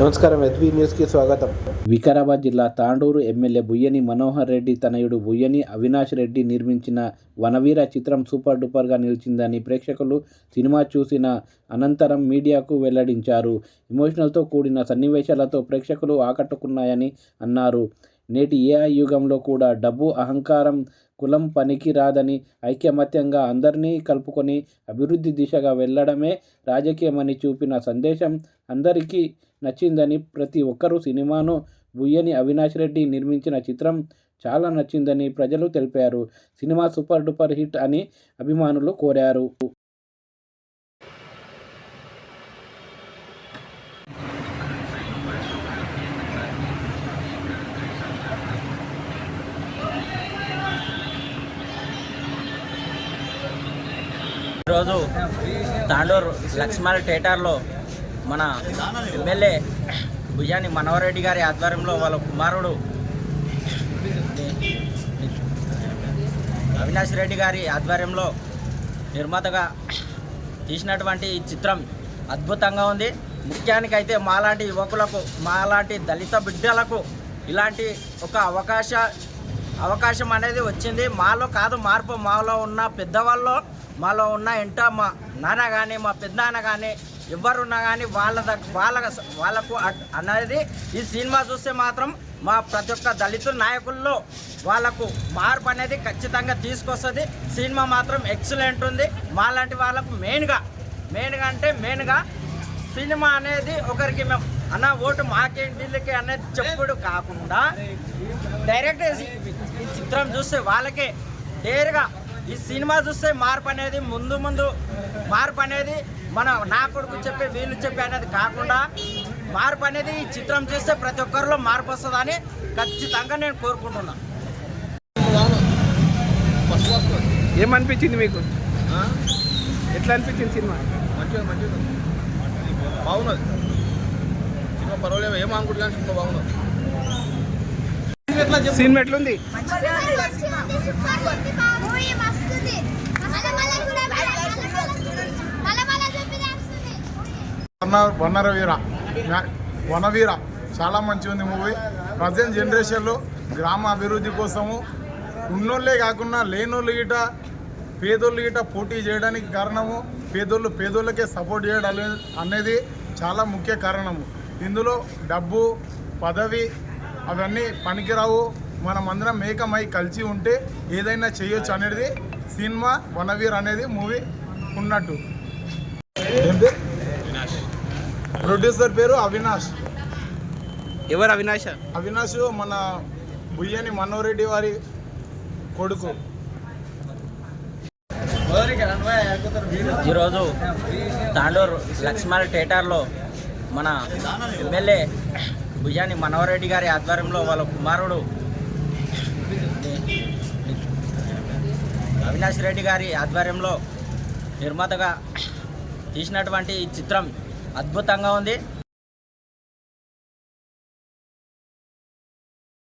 నమస్కారం ఎస్బీ న్యూస్కి స్వాగతం. వికారాబాద్ జిల్లా తాండూరు ఎమ్మెల్యే బుయ్యని మనోహర్ రెడ్డి తనయుడు బుయ్యని అవినాష్ రెడ్డి నిర్మించిన వనవీర చిత్రం సూపర్ డూపర్గా నిలిచిందని ప్రేక్షకులు సినిమా చూసిన అనంతరం మీడియాకు వెల్లడించారు. ఎమోషనల్తో కూడిన సన్నివేశాలతో ప్రేక్షకులు ఆకట్టుకున్నాయని అన్నారు. నేటి ఏఐ యుగంలో కూడా డబ్బు అహంకారం కులం పనికి రాదని ఐక్యమత్యంగా అందరినీ కలుపుకొని అభివృద్ధి దిశగా వెళ్ళడమే రాజకీయమని చూపిన సందేశం అందరికీ నచ్చిందని ప్రతి ఒక్కరూ సినిమాను బుయ్యని అవినాష్ రెడ్డి నిర్మించిన చిత్రం చాలా నచ్చిందని ప్రజలు తెలిపారు. సినిమా సూపర్ డూపర్ హిట్ అని అభిమానులు కోరారు. ఈరోజు తాండూరు లక్ష్మణ్ థియేటర్లో మన ఎమ్మెల్యే భుజాని మనవరెడ్డి గారి ఆధ్వర్యంలో వాళ్ళ కుమారుడు అవినాష్ రెడ్డి గారి ఆధ్వర్యంలో నిర్మాతగా తీసినటువంటి ఈ చిత్రం అద్భుతంగా ఉంది. ముఖ్యానికైతే మాలాంటి యువకులకు మాలాంటి దళిత బిడ్డలకు ఇలాంటి ఒక అవకాశ అవకాశం అనేది వచ్చింది. మాలో కాదు మార్పు మాలో ఉన్న పెద్దవాళ్ళు మాలో ఉన్న ఇంట మా నాన్న కానీ మా పెద్దనాన్న కానీ ఎవరున్నా కానీ వాళ్ళ వాళ్ళ వాళ్ళకు అ- అనేది ఈ సినిమా చూస్తే మాత్రం మా ప్రతి ఒక్క దళిత నాయకుల్లో వాళ్ళకు మార్పు అనేది ఖచ్చితంగా తీసుకొస్తుంది. సినిమా మాత్రం ఎక్సలెంట్ ఉంది. మాలాంటి వాళ్ళకు మెయిన్గా మెయిన్గా అంటే మెయిన్గా సినిమా అనేది ఒకరికి మేము అన్న ఓటు మాకేంటి వీళ్ళకి అనేది చెప్పుడు కాకుండా డైరెక్ట్ ఈ చిత్రం చూస్తే వాళ్ళకే నేరుగా ఈ సినిమా చూస్తే మార్పు అనేది ముందు ముందు మార్పు అనేది మన నా కొడుకు చెప్పే వీళ్ళు చెప్పే అనేది కాకుండా మార్పు అనేది ఈ చిత్రం చూస్తే ప్రతి ఒక్కరిలో మార్పు వస్తుందని ఖచ్చితంగా నేను కోరుకుంటున్నాను ఏమనిపించింది మీకు ఎట్లా అనిపించింది సినిమా మంచిగా మంచిగా. బాగున్నది సినిమా పర్వాలేదు ఏం అనుకుంటున్నాను సినిమా బాగున్నది సినిమా ఎట్లుంది వన వనరవీర వనవీర చాలా మంచి ఉంది మూవీ. ప్రజెంట్ జనరేషన్లో గ్రామ అభివృద్ధి కోసము ఉన్నోళ్ళే కాకుండా లేనోళ్ళు గిట పేదోళ్ళు గిట పోటీ చేయడానికి కారణము పేదోళ్ళు పేదోళ్ళకే సపోర్ట్ చేయడం అనేది చాలా ముఖ్య కారణము. ఇందులో డబ్బు పదవి అవన్నీ పనికిరావు. మనం అందరం మేకమై కలిసి ఉంటే ఏదైనా చేయొచ్చు అనేది సినిమా వనవీర్ అనేది మూవీ ఉన్నట్టు. ప్రొడ్యూసర్ పేరు అవినాష్. ఎవరు అవినాష? అవినాష్ మన బుయ్యని మనోరెడ్డి వారి కొడుకు. ఈరోజు తాండూరు లక్ష్మణ్ థియేటర్లో మన ఎమ్మెల్యే భుజాని మనోహరెడ్డి గారి ఆధ్వర్యంలో వాళ్ళ కుమారుడు అవినాష్ రెడ్డి గారి ఆధ్వర్యంలో నిర్మాతగా తీసినటువంటి ఈ చిత్రం అద్భుతంగా ఉంది.